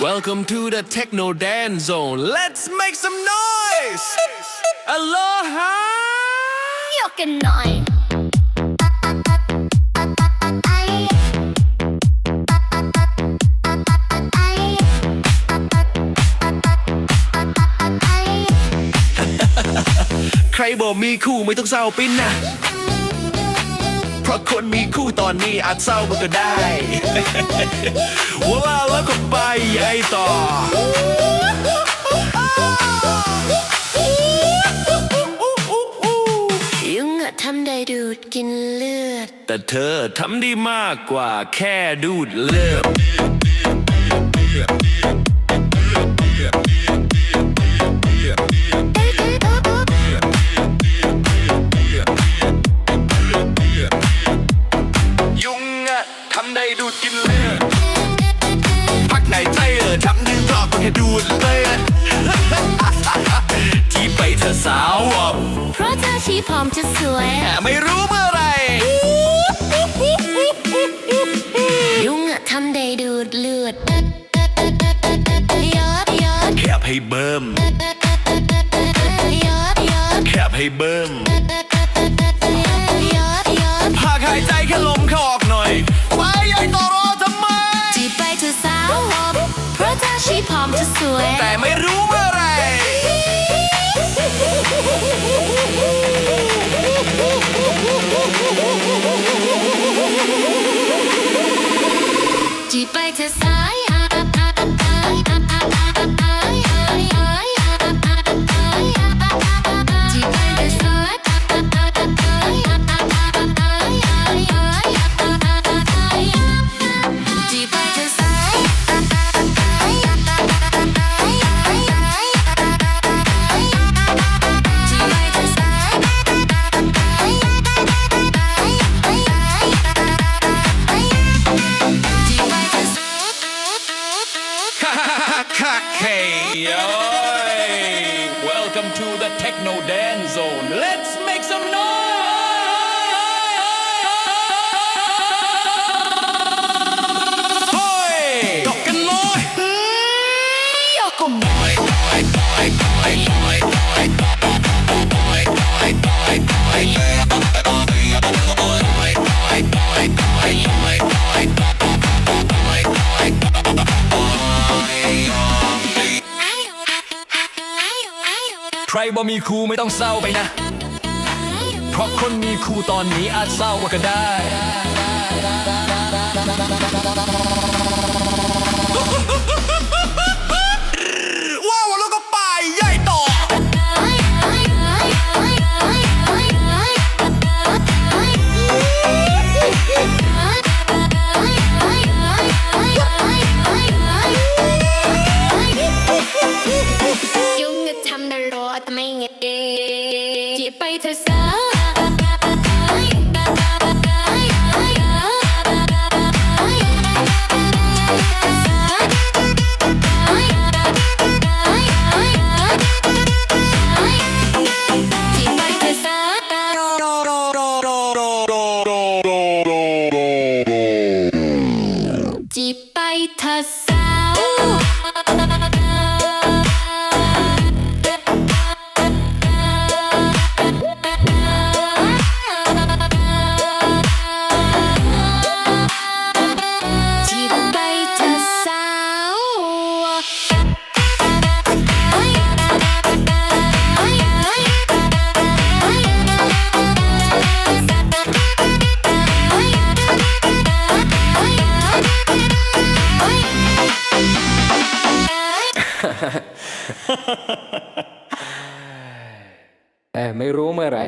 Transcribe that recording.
Welcome to the Techno Dance Zone. Let's make some noise. Aloha. ยกกันหน่อย ใครบอกมีคู่ไม่ต้องเศร้าไปนะ เพราะคนมีคู่ตอนนี้อาจเศร้ามันก็ได้ว้าวแล้วก็ไปไอ้ต่อ ยุงอะทำได้ดูดกินเลือด แต่เธอทำได้มากกว่าแค่ดูดเลือด ทำได้ดูดกินเลือดพักไหนใจเออทำได้รอบก็แค่ดูดเลือดที่ไปเธอสาวอะเพราะเธอชี้พร้อมจะสวยแต่ไม่รู้เมื่อไหรยุงอะทำได้ดูดเลือดยอดยอดแคบให้เบิ่มยอดยอดแคบให้เบิ่มยอดยอดหากหายใจแค่ลม ชีพร้อมจะสวย แต่ไม่รู้เมื่อ Welcome to the Techno Dance Zone. Let's รบ่มีครูไม่ต้องเศร้าไปนะ เพราะคนมีครูตอนนี้อาจเศร้ากว่าก็ได้ จีบไปเธอสาว ไม่รู้เมื่อไหร่